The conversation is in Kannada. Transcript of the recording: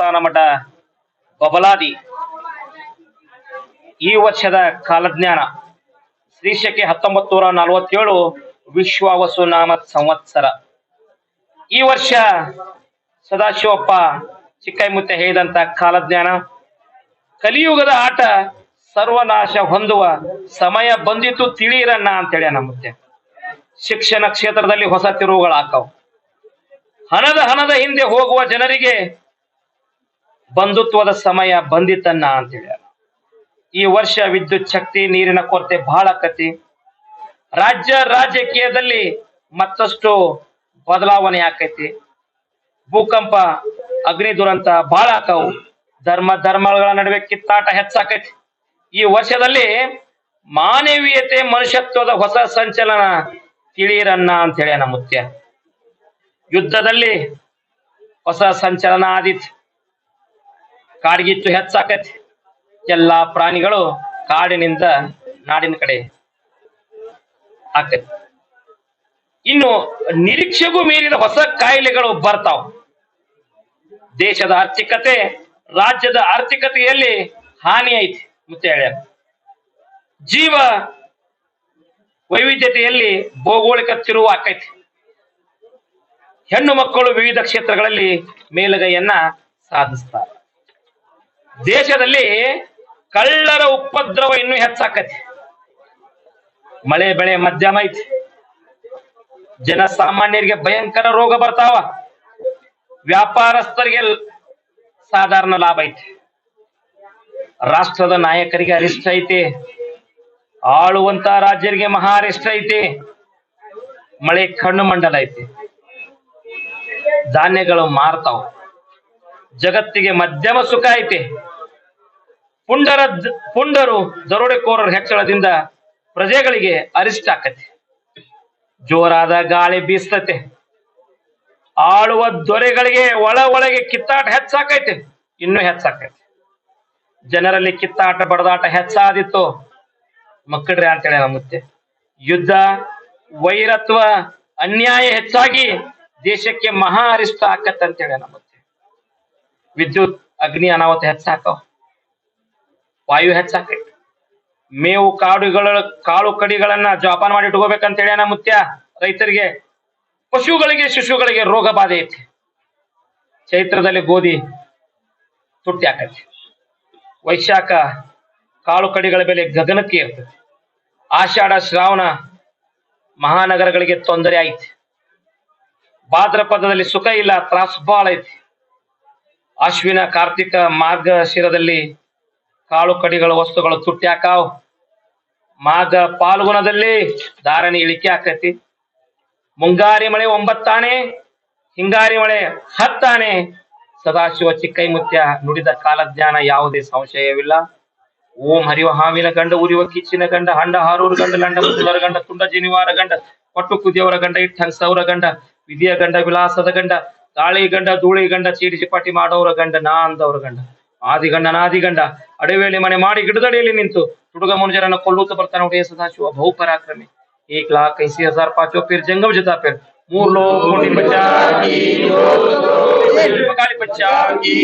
ಸಂಸ್ಥಾನ ಮಠ ಬಬಲಾದಿ. ಈ ವರ್ಷದ ಕಾಲಜ್ಞಾನ ಶೀರ್ಷಕ್ಕೆ ಹತ್ತೊಂಬತ್ತು ನೂರ ನಲವತ್ತೇಳು ವಿಶ್ವ ವಸುನಾಮ ಸಂವತ್ಸರ. ಈ ವರ್ಷ ಸದಾಶಿವಪ್ಪ ಚಿಕ್ಕೈಮುತ್ತೆ ಹೇಳಿದಂತ ಕಾಲಜ್ಞಾನ. ಕಲಿಯುಗದ ಆಟ ಸರ್ವನಾಶ ಹೊಂದುವ ಸಮಯ ಬಂದಿತ್ತು ತಿಳಿಯಿರಣ್ಣ ಅಂತೇಳಿ ನಮ್ಮತ್ತೆ ಶಿಕ್ಷಣ ಕ್ಷೇತ್ರದಲ್ಲಿ ಹೊಸ ತಿರುವುಗಳಾಕವು ಹಣದ ಹಣದ ಹಿಂದೆ ಹೋಗುವ ಜನರಿಗೆ ಬಂಧುತ್ವದ ಸಮಯ ಬಂದಿತ್ತನ್ನ ಹೇಳ ಈ ವರ್ಷ ವಿದ್ಯುತ್ ಶಕ್ತಿ, ನೀರಿನ ಕೊರತೆ ಬಹಳ ಆಕತಿ. ರಾಜ್ಯ ರಾಜಕೀಯದಲ್ಲಿ ಮತ್ತಷ್ಟು ಬದಲಾವಣೆ ಆಕೈತಿ. ಭೂಕಂಪ, ಅಗ್ನಿ ದುರಂತ ಬಹಳ ಆಕವು. ಧರ್ಮ, ಧರ್ಮಗಳ ನಡುವೆ ಕಿತ್ತಾಟ ಹೆಚ್ಚಾಕೈತಿ. ಈ ವರ್ಷದಲ್ಲಿ ಮಾನವೀಯತೆ, ಮನುಷ್ಯತ್ವದ ಹೊಸ ಸಂಚಲನ ತಿಳಿಯಿರನ್ನ ಅಂತ ಹೇಳ್ಯಾನ ಮುತ್ಯ ಯುದ್ಧದಲ್ಲಿ ಹೊಸ ಸಂಚಲನ ಆದಿತ್ತು ಕಾಡ್ಗಿಚ್ಚು ಹೆಚ್ಚಾಕತಿ ಎಲ್ಲಾ ಪ್ರಾಣಿಗಳು ಕಾಡಿನಿಂದ ನಾಡಿನ ಕಡೆ ಆಕತಿ ಇನ್ನು ನಿರೀಕ್ಷೆಗೂ ಮೀರಿದ ಹೊಸ ಕಾಯಿಲೆಗಳು ಬರ್ತಾವ. ದೇಶದ ಆರ್ಥಿಕತೆ ರಾಜ್ಯದ ಆರ್ಥಿಕತೆಯಲ್ಲಿ ಹಾನಿ ಐತಿ ಮತ್ತೆ ಹೇಳ ಜೀವ ವೈವಿಧ್ಯತೆಯಲ್ಲಿ ಭೌಗೋಳಿಕ ತಿರುವು ಆಕೈತಿ ಹೆಣ್ಣು ಮಕ್ಕಳು ವಿವಿಧ ಕ್ಷೇತ್ರಗಳಲ್ಲಿ ಮೇಲುಗೈಯನ್ನ ಸಾಧಿಸ್ತಾರೆ. ದೇಶದಲ್ಲಿ ಕಳ್ಳರ ಉಪದ್ರವ ಇನ್ನೂ ಹೆಚ್ಚಾಕತಿ. ಮಳೆ, ಬೆಳೆ ಮಧ್ಯಮ ಐತಿ. ಜನಸಾಮಾನ್ಯರಿಗೆ ಭಯಂಕರ ರೋಗ ಬರ್ತಾವ. ವ್ಯಾಪಾರಸ್ಥರಿಗೆ ಸಾಧಾರಣ ಲಾಭ ಐತಿ. ರಾಷ್ಟ್ರದ ನಾಯಕರಿಗೆ ಅರಿಷ್ಟ ಐತಿ. ಆಳುವಂತ ರಾಜ್ಯರಿಗೆ ಮಹಾ ಅರಿಷ್ಟ ಐತಿ. ಮಳೆ ಕಣ್ಣು ಮಂಡಲ ಐತಿ. ಧಾನ್ಯಗಳು ಮಾರ್ತಾವ. ಜಗತ್ತಿಗೆ ಮಧ್ಯಮ ಸುಖ ಐತಿ. ಪುಂಡರ ಪುಂಡರು ದರೋಡೆಕೋರರ ಹೆಚ್ಚಳದಿಂದ ಪ್ರಜೆಗಳಿಗೆ ಅರಿಷ್ಟ ಆಕತಿ. ಜೋರಾದ ಗಾಳಿ ಬೀಸ್ತತೆ. ಆಳುವ ದೊರೆಗಳಿಗೆ ಒಳ ಒಳಗೆ ಕಿತ್ತಾಟ ಹೆಚ್ಚಾಕೈತೆ. ಇನ್ನೂ ಹೆಚ್ಚಾಕೈತೆ. ಜನರಲ್ಲಿ ಕಿತ್ತಾಟ ಬಡದಾಟ ಹೆಚ್ಚಾದಿತ್ತು. ಮಕ್ಕಳ್ರಿ ಅಂತೇಳಿ ನಮ್ಮತ್ತೆ ಯುದ್ಧ, ವೈರತ್ವ, ಅನ್ಯಾಯ ಹೆಚ್ಚಾಗಿ ದೇಶಕ್ಕೆ ಮಹಾ ಅರಿಷ್ಟ ಆಕತ್ತಂತೇಳಿ ನಮ್ಮತ್ತೆ ವಿದ್ಯುತ್, ಅಗ್ನಿ, ಅನಾಹುತ ಹೆಚ್ಚಾಕವ್. ವಾಯು ಹೆಚ್ಚಾಕೈತಿ ಮೇವು ಕಾಡುಗಳ ಕಾಳು ಕಡಿಗಳನ್ನ ಜೋಪಾನ ಮಾಡಿ ಇಟ್ಕೋಬೇಕಂತ ಹೇಳಿ ಮುತ್ಯ, ರೈತರಿಗೆ, ಪಶುಗಳಿಗೆ, ಶಿಶುಗಳಿಗೆ ರೋಗ ಬಾಧೆ ಐತಿ. ಚೈತ್ರದಲ್ಲಿ ಗೋಧಿ ತುಟ್ಟಿ ಆಕೈತಿ ವೈಶಾಖ ಕಾಳು ಕಡಿಗಳ ಬೆಲೆ ಗಗನಕ್ಕೆ ಇರ್ತದೆ ಆಷಾಢ, ಶ್ರಾವಣ ಮಹಾನಗರಗಳಿಗೆ ತೊಂದರೆ ಐತಿ. ಭಾದ್ರಪದದಲ್ಲಿ ಸುಖ ಇಲ್ಲ, ತ್ರಾಸು ಬಾಳ ಐತಿ. ಅಶ್ವಿನ, ಕಾರ್ತಿಕ ಮಾರ್ಗಶಿರದಲ್ಲಿ ಕಾಳು ಕಡಿಗಳ ವಸ್ತುಗಳು ತುಟ್ಟಿ ಹಾಕಾವ್. ಮಾಘ ಪಾಲ್ಗುಣದಲ್ಲಿ ಧಾರಣೆ ಇಳಿಕೆ ಆಕತಿ. ಮುಂಗಾರಿ ಮಳೆ ಒಂಬತ್ತಾನೆ, ಹಿಂಗಾರಿ ಮಳೆ ಹತ್ತಾನೆ. ಸದಾಶಿವ ಚಿಕ್ಕೈಮುತ್ಯ ನುಡಿದ ಕಾಲಜ್ಞಾನ ಯಾವುದೇ ಸಂಶಯವಿಲ್ಲ. ಓಂ ಹರಿವ ಹಾವಿನ ಗಂಡ ಉರಿವ ಕಿಚ್ಚಿನ ಗಂಡ, ಹಂಡ ಹಾರೂರು ಗಂಡ ಲಂಡ ಗಂಡ, ತುಂಡ ಜನಿವಾರ ಗಂಡ, ಪಟ್ಟು ಕುದಿಯವರ ಗಂಡ, ಇಟ್ಟಂಗ ಸೌರ ಗಂಡ, ವಿಧಿಯ ಗಂಡ, ವಿಲಾಸದ ಗಂಡ, ಗಾಳಿ ಗಂಡ, ಧೂಳಿ ಗಂಡ ಚೀಟಿ ಚಿಪಾಟಿ ಮಾಡೋರ ಗಂಡ ನಾ ಅಂದವರ ಗಂಡ. ಆದಿಗಂಡನ ಆದಿಗಂಡ ಅಡವೇಳಿ ಮನೆ ಮಾಡಿ ಗಿಡದಡಿಯಲ್ಲಿ ನಿಂತು ತುಡುಗ ಮುನುಜರನ್ನು ಕೊಲ್ಲುತ್ತಾ ಬರ್ತಾನೆ ಒಡೆಯ ಸದಾಶಿವ ಬಹು ಪರಾಕ್ರಮಿ ಏಕ್ ಲಾಖ ಐಸಿ ಹಜಾರ್ ಪಾಚೋ. ಪೇರ್ ಜಂಗಮ ಜತಾ ಪೇರ್ ಮೂರ್ ಲೋ ಪಚ್ಚಿ ಪಂಚಾಲಿ